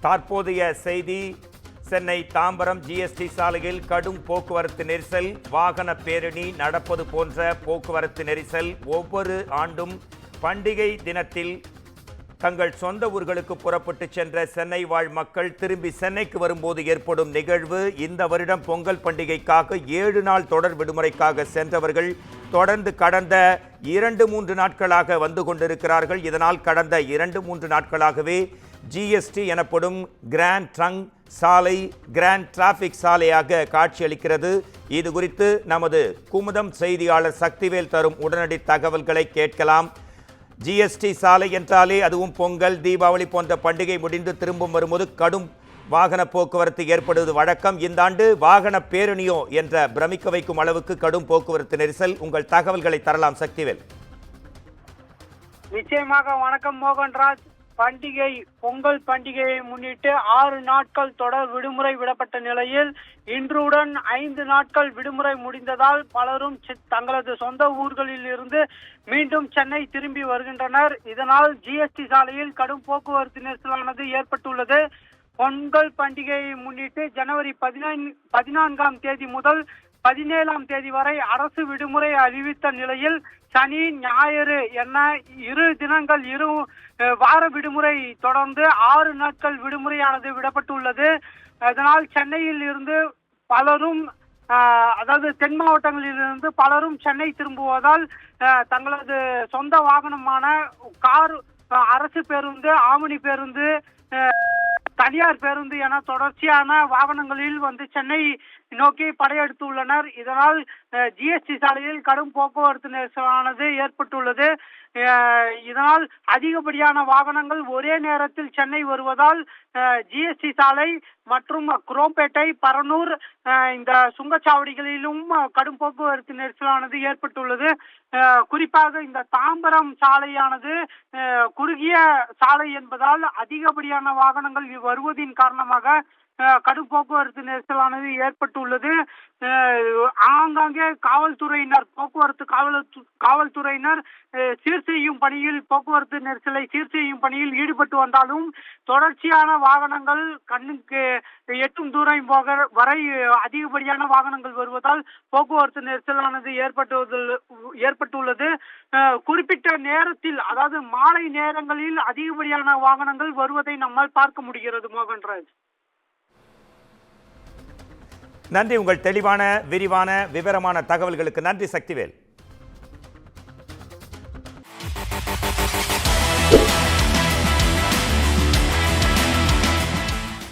தற்போதைய செய்தி சென்னை தாம்பரம் ஜிஎஸ்டி சாலையில் கடும் போக்குவரத்து நெரிசல் வாகன பேரணி நடப்பது போன்ற போக்குவரத்து நெரிசல் ஒவ்வொரு ஆண்டும் பண்டிகை தினத்தில் தங்கள் சொந்த ஊர்களுக்கு புறப்பட்டு சென்ற சென்னை வாழ் மக்கள் திரும்பி சென்னைக்கு வரும்போது ஏற்படும் நிகழ்வு இந்த வருடம் பொங்கல் பண்டிகைக்காக ஏழு நாள் தொடர் விடுமுறைக்காக சென்றவர்கள் தொடர்ந்து கடந்த இரண்டு மூன்று நாட்களாக வந்து கொண்டிருக்கிறார்கள். இதனால் கடந்த இரண்டு மூன்று நாட்களாகவே ஜிஎஸ்டி எனப்படும் கிராண்ட் ட்ரங்க் சாலை கிராண்ட் டிராஃபிக் சாலையாக காட்சியளிக்கிறது. இது குறித்து நமது குமுதம் செய்தியாளர் சக்திவேல் தரும் உடனடி தகவல்களை கேட்கலாம். ஜிஎஸ்டி சாலை என்றாலே அதுவும் பொங்கல் தீபாவளி போன்ற பண்டிகை முடிந்து திரும்பும் வரும்போது கடும் வாகன போக்குவரத்து ஏற்படுவது வழக்கம். இந்த ஆண்டு வாகன பேரணியோ என்ற பிரமிக்க வைக்கும் அளவுக்கு கடும் போக்குவரத்து நெரிசல். உங்கள் தகவல்களை தரலாம் சக்திவேல். நிச்சயமாக வணக்கம் மோகன்ராஜ். பண்டிகை பொங்கல் பண்டிகையை முன்னிட்டு ஆறு நாட்கள் தொடர் விடுமுறை விடப்பட்ட நிலையில் இன்றுடன் ஐந்து நாட்கள் விடுமுறை முடிந்ததால் பலரும் தங்களது சொந்த ஊர்களில் இருந்து மீண்டும் சென்னை திரும்பி வருகின்றனர். இதனால் ஜிஎஸ்டி சாலையில் கடும் போக்குவரத்து நெரிசலானது ஏற்பட்டுள்ளது. பொங்கல் பண்டிகையை முன்னிட்டு ஜனவரி பதினை பதினான்காம் தேதி முதல் பதினேழாம் தேதி வரை அரசு விடுமுறை அறிவித்த நிலையில் சனி ஞாயிறு என இரு தினங்கள் இரு வார விடுமுறை தொடர்ந்து ஆறு நாட்கள் விடுமுறையானது விடப்பட்டுள்ளது. அதனால் சென்னையில் இருந்து பலரும் அதாவது தென் மாவட்டங்களில் இருந்து பலரும் சென்னை திரும்புவதால் தங்களது சொந்த வாகனமான கார் அரசு பேருந்து ஆமணி பேருந்து தனியார் பேருந்து என தொடர்ச்சியான வாகனங்களில் வந்து சென்னை நோக்கி படையெடுத்துள்ளனர் இதனால் ஜிஎஸ்டி சாலையில் கடும் போக்குவரத்து நெரிசலானது ஏற்பட்டுள்ளது. இதனால் அதிகப்படியான வாகனங்கள் ஒரே நேரத்தில் சென்னை வருவதால் ஜிஎஸ்டி சாலை மற்றும் குரோம்பேட்டை பரனூர் இந்த சுங்கச்சாவடிகளிலும் கடும் போக்குவரத்து நெரிசலானது ஏற்பட்டுள்ளது. குறிப்பாக இந்த தாம்பரம் சாலையானது குறுகிய சாலை என்பதால் அதிகப்படியான வாகனங்கள் வருவதின் காரணமாக கடும் போக்குவரத்து நெரிசலானது ஏற்பட்டுள்ளது. ஆங்காங்கே காவல்துறையினர் போக்குவரத்து காவல் காவல்துறையினர் சீர் செய்யும் பணியில் போக்குவரத்து நெரிசலை சீர் செய்யும் பணியில் ஈடுபட்டு வந்தாலும் தொடர்ச்சியான வாகனங்கள் கண்ணுக்கு எட்டும் தூரம் போக வரை அதிகப்படியான வாகனங்கள் வருவதால் போக்குவரத்து நெரிசலானது ஏற்பட்டு ஏற்பட்டுள்ளது. குறிப்பிட்ட நேரத்தில் அதாவது மாலை நேரங்களில் அதிகப்படியான வாகனங்கள் வருவதை நம்மால் பார்க்க முடிகிறது மோகன்ராஜ் நன்றி. உங்கள் தெளிவான விரிவான விவரமான தகவல்களுக்கு நன்றி சக்திவேல்.